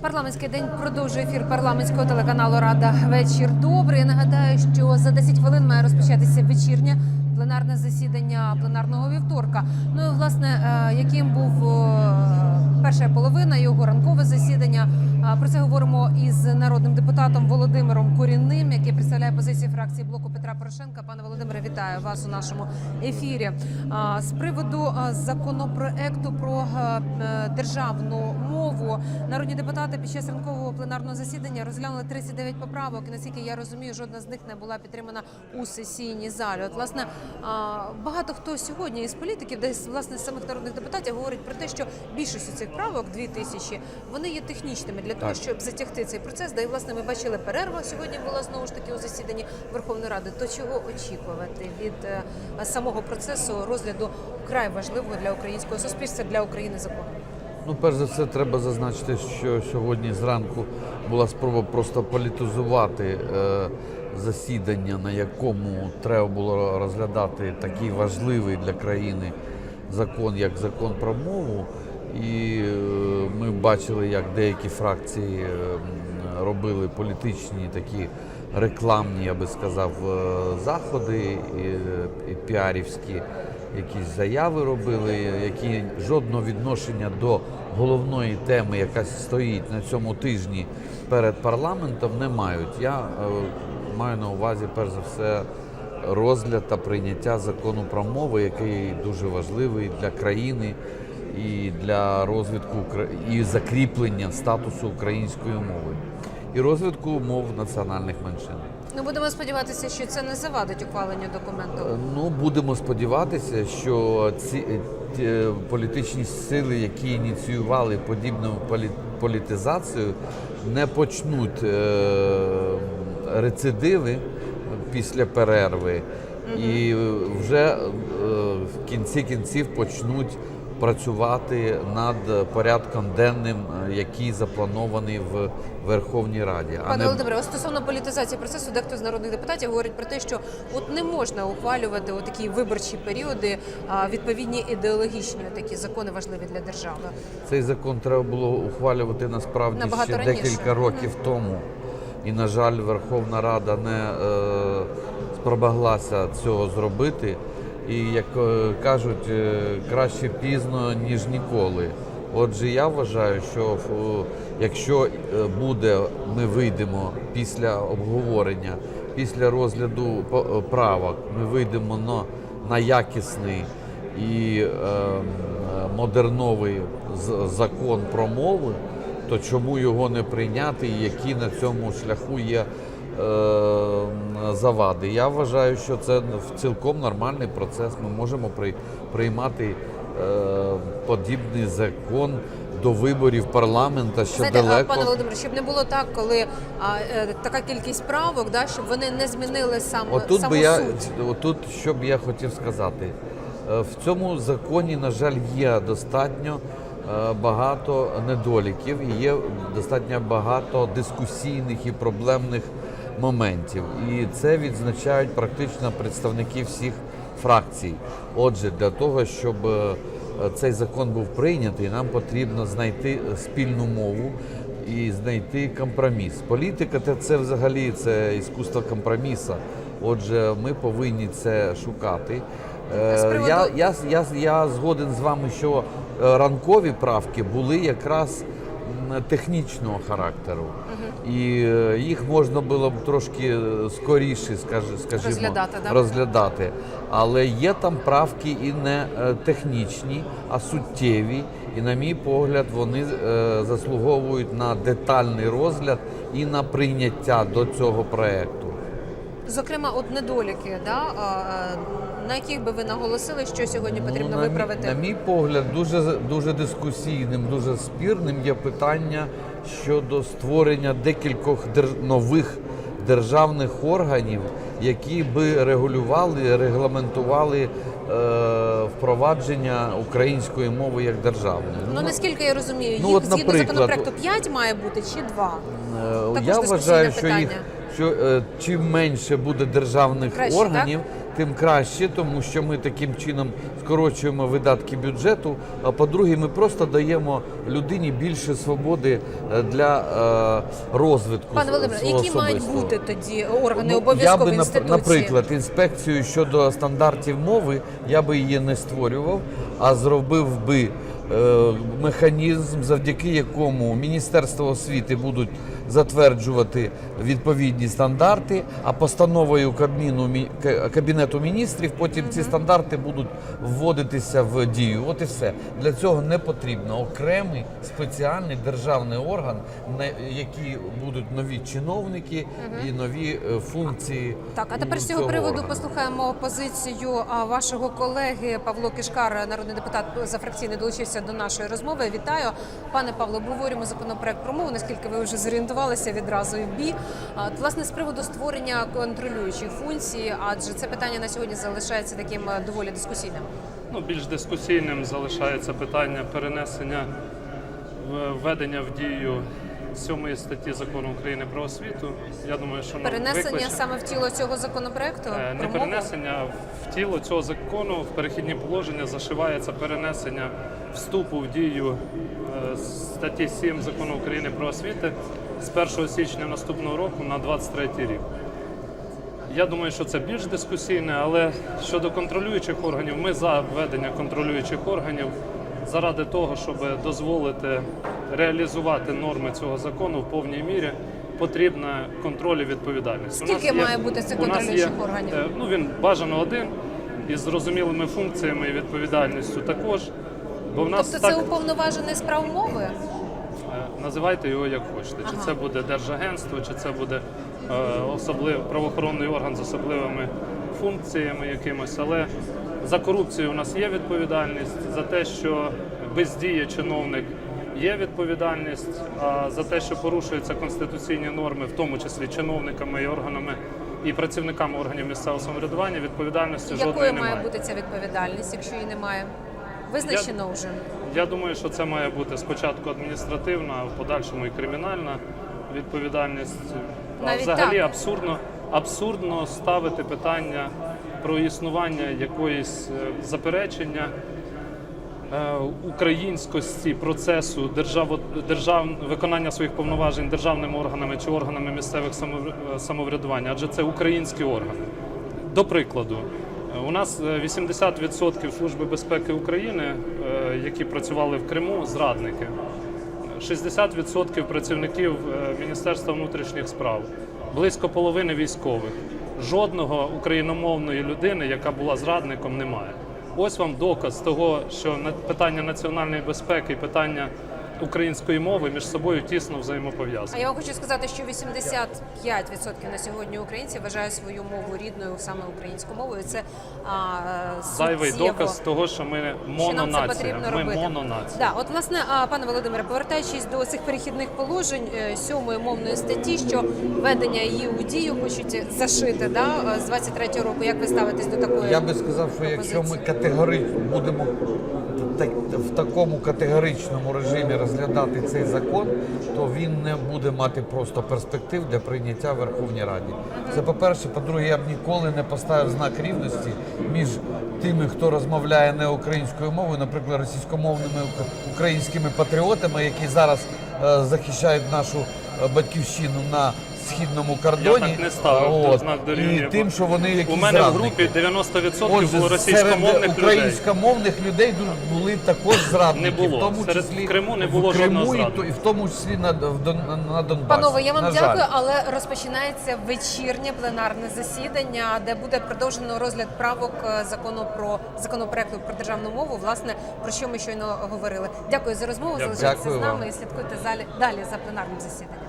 Парламентський день продовжує ефір парламентського телеканалу Рада. Вечір добрий. Я нагадаю, що за 10 хвилин має розпочатися вечірнє пленарне засідання пленарного вівторка. Ну і власне, е, яким був е, перша половина його ранкове засідання. Про це говоримо із народним депутатом Володимиром Корінним, який представляє позицію фракції блоку Петра Порошенка. Пане Володимире, вітаю вас у нашому ефірі. З приводу законопроекту про е, державну мову народні депутати під час ранкового пленарного засідання розглянули 39 поправок. І наскільки я розумію, жодна з них не була підтримана у сесійній залі. От власне багато хто сьогодні із політиків, десь власне самих народних депутатів, говорить про те, що більшість цих правок, дві тисячі, вони є технічними для того, щоб затягти цей процес. Да і власне ми бачили перерва сьогодні була знову ж таки у засіданні Верховної Ради. То чого очікувати від е, самого процесу розгляду вкрай важливого для українського суспільства для України закону? Ну, перш за все, треба зазначити, що сьогодні зранку була спроба просто політизувати е, засідання, на якому треба було розглядати такий важливий для країни закон, як закон про мову. І е, ми бачили, як деякі фракції е, робили політичні такі рекламні, я би сказав, е, заходи і, піарівські якісь заяви робили, які жодного відношення до головної теми, яка стоїть на цьому тижні перед парламентом, не мають. Я маю на увазі перш за все розгляд та прийняття закону про мову, який дуже важливий для країни і для розвитку і закріплення статусу української мови і розвитку мов національних меншин. Ну будемо сподіватися, що це не завадить ухваленню документу. Ну, будемо сподіватися, що ці е, ті, е, політичні сили, які ініціювали подібну полі- політизацію, не почнуть е, рецидиви після перерви, і вже е, в кінці кінців почнуть працювати над порядком денним, е, який запланований в Верховній Раді. Пане не Володимире, стосовно політизації процесу, дехто з народних депутатів говорить про те, що от не можна ухвалювати у такі виборчі періоди відповідні ідеологічні такі закони важливі для держави. Цей закон треба було ухвалювати насправді Набагато ще раніше. декілька років тому. І, на жаль, Верховна Рада не е, спромоглася цього зробити. І, як е, кажуть, е, краще пізно, ніж ніколи. Отже, я вважаю, що якщо е, буде, ми вийдемо після обговорення, після розгляду правок, ми вийдемо на, на якісний і е, модерновий закон про мови, то чому його не прийняти, і які на цьому шляху є завади? Я вважаю, що це цілком нормальний процес. Ми можемо при, приймати е, подібний закон до виборів парламента ще Знаєте, далеко. пане Володимире, щоб не було так, коли а, е, така кількість правок, да, щоб вони не змінили сам Отут саму би я суть. отут, що б я хотів сказати, Е, в цьому законі, на жаль, є достатньо е, багато недоліків і є достатньо багато дискусійних і проблемних моментів. І це відзначають практично представники всіх фракцій. Отже, для того, щоб е, цей закон був прийнятий, нам потрібно знайти спільну мову і знайти компроміс. Політика це, це взагалі це іскусство компроміса. Отже, ми повинні це шукати. Е, приводу- Я, я, я, я згоден з вами, що е, ранкові правки були якраз технічного характеру, і е, їх можна було б трошки е, скоріше, скажімо, Розглядати, да? розглядати. Але є там правки і не е, технічні, а суттєві. І, на мій погляд, вони заслуговують на детальний розгляд і на прийняття до цього проекту. Зокрема, от недоліки, да, а, на яких би ви наголосили, що сьогодні потрібно Ну, на, мій- виправити? На мій погляд, дуже дуже дискусійним, дуже спірним є питання щодо створення декількох дер- нових державних органів, які би регулювали, регламентували е, впровадження української мови як державної. Ну наскільки я розумію, Ну, їх от, згідно законопроекту 5 має бути чи 2? Е, Також Я вважаю, що питання. їх що е, чим менше буде державних Краще, органів, тим краще, тому що ми таким чином скорочуємо видатки бюджету. А по-друге, ми просто даємо людині більше свободи е, для е, розвитку. Пане Володимире, які мають бути тоді органи Ну, обов'язково я би, інституції? наприклад, інспекцію щодо стандартів мови, я би її не створював, а зробив би механізм, завдяки якому Міністерство освіти будуть затверджувати відповідні стандарти, а постановою Кабміну Мі- Кабінету міністрів потім ці стандарти будуть вводитися в дію. От і все. Для цього не потрібно окремий спеціальний державний орган, на які будуть нові чиновники і нові е, функції. Так, а тепер з цього цього приводу органу. послухаємо позицію вашого колеги Павло Кишкар, народний депутат за фракційний, долучився до нашої розмови. Вітаю, пане Павло. Обговорюємо законопроект про мову. Наскільки ви вже зорієнтувалися відразу в бій. От, власне з приводу створення контролюючої функції, адже це питання на сьогодні залишається таким е, доволі дискусійним. Ну, більш дискусійним залишається питання перенесення введення в дію сьомої статті закону України про освіту. Я думаю, що Перенесення викличе- саме в тіло цього законопроекту Е, не про перенесення в тіло цього закону в перехідні положення зашивається перенесення вступу в дію е, статті 7 закону України про освіту з 1 січня наступного року на 23 рік. Я думаю, що це більш дискусійне, але щодо контролюючих органів, ми за введення контролюючих органів заради того, щоб дозволити реалізувати норми цього закону в повній мірі. Потрібна контроль і відповідальність. У Скільки нас має бути цих контролюючих органів? е, Ну він бажано один із зрозумілими функціями і відповідальністю також. Бо в нас Тобто так це уповноважений справ мови? Е, Називайте його як хочете. Чи Ага. це буде держагентство, чи це буде е, особлив, правоохоронний орган з особливими функціями якимось. Але за корупцію у нас є відповідальність, за те, що бездіє чиновник є відповідальність, а за те, що порушуються конституційні норми, в тому числі чиновниками і органами і працівниками органів місцевого самоврядування, відповідальності жодної Якою має бути ця відповідальність, якщо її немає? Визначено вже. Я думаю, що це має бути спочатку адміністративна, а в подальшому і кримінальна відповідальність. А Навіть взагалі так? абсурдно, абсурдно ставити питання про існування якоїсь е, заперечення е, українськості процесу державо, держав, виконання своїх повноважень державними органами чи органами місцевих самовр- самоврядування, адже це українські органи. До прикладу, у нас е, 80% Служби безпеки України, е, які працювали в Криму, зрадники. 60% працівників е, Міністерства внутрішніх справ, близько половини військових. Жодного україномовної людини, яка була зрадником, немає. Ось вам доказ того, що питання національної безпеки питання української мови між собою тісно А я вам хочу сказати, що 85% на сьогодні українців вважають свою мову рідною саме українською мовою. Це а, Зайвий суттєво. доказ того, що ми мононація. Ми робити? мононація. Да, от власне, а, пане Володимире, повертаючись до цих перехідних положень е, сьомої мовної статті, що введення її у дію хочуть зашити да, з 23-го року. Як ви ставитесь до такої? Я би сказав, що якщо ми категорично будемо в такому категоричному режимі розглядати цей закон, то він не буде мати просто перспектив для прийняття в Верховній Раді. Це по-перше. По-друге, я б ніколи не поставив знак рівності між тими, хто розмовляє не українською мовою, наприклад, російськомовними українськими патріотами, які зараз е, захищають нашу е, батьківщину на східному кордоні. Я так не ставив От. знак дорівнює. і тим, що вони якісь У мене в зрадники. групі 90% Отже, було російськомовних людей. українськомовних людей ду- були також зрадники. Не було. В тому Серед- числі в Криму не було в Криму жодного і, зрадника. то- і в тому числі на, в Дон- на Донбасі. Панове, я вам На жаль. дякую, але розпочинається вечірнє пленарне засідання, де буде продовжено розгляд правок е, закону про законопроекту про державну мову. Власне про що ми щойно говорили. Дякую за розмову. Дякую. Залишайтеся з Дякую нами і слідкуйте залі далі за пленарним засіданням.